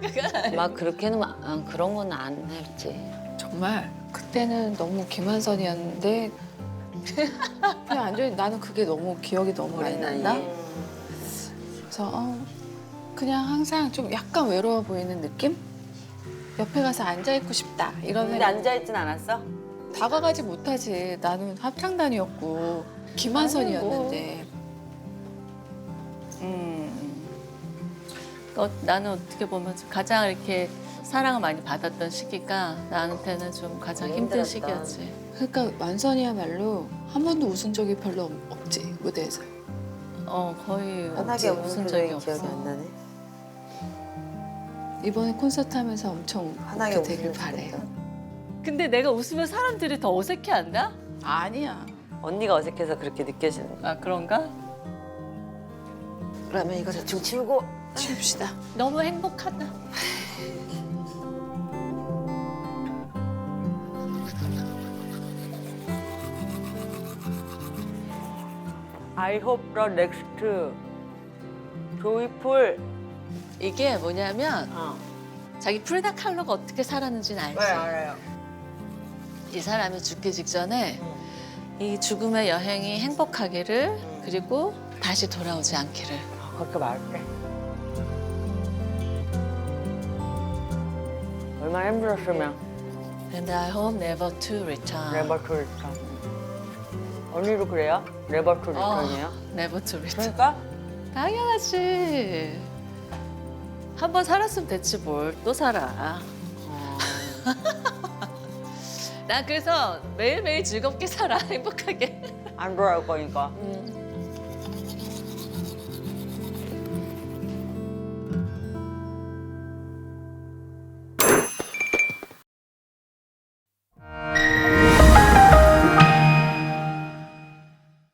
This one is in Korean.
그건 막 그렇게는 마- 아, 그런 건 안 했지. 정말 그때는 너무 김한선이었는데 그냥 완전히 나는 그게 너무 기억이 너무 많이 난다. 그래서 어, 그냥 항상 좀 약간 외로워 보이는 느낌? 옆에 가서 앉아 있고 싶다 이런 근데 생각. 앉아있진 않았어? 다가가지 못하지. 나는 합창단이었고 김한선이었는데. 음. 어, 나는 어떻게 보면 가장 이렇게 사랑을 많이 받았던 시기가 나한테는 좀 가장 힘든 힘들었다. 시기였지. 그러니까 완선이야말로 한 번도 웃은 적이 별로 없- 없지 무대에서. 어 거의 편하게 없지. 웃은 적이 기억이 없어. 안 나네. 이번에 콘서트 하면서 엄청 편하게 그렇게 되길 웃으면 바래. 좋겠다. 근데 내가 웃으면 사람들이 더 어색해한다? 아니야. 언니가 어색해서 그렇게 느껴지는 거야. 아 그런가? 그러면 이거 대충 치우고 치웁시다. 너무 행복하다. I hope the next joyful 이게 뭐냐면 어. 자기 프리다 칼로가 어떻게 살았는지는 알지. 알아요. 이 사람이 죽기 직전에 이 죽음의 여행이 행복하기를 그리고 다시 돌아오지 않기를. 그렇게 말할게. 얼마나 힘들었으면 And I hope never to return. 네버 투 리턴. 언니도 그래요? 네버 투 리턴이에요? 어, never to return. 그러니까 당연하지. 한 번 살았으면 됐지 뭘 또 살아. 나 그래서 매일매일 즐겁게 살아 행복하게. 안 돌아올 거니까. 음.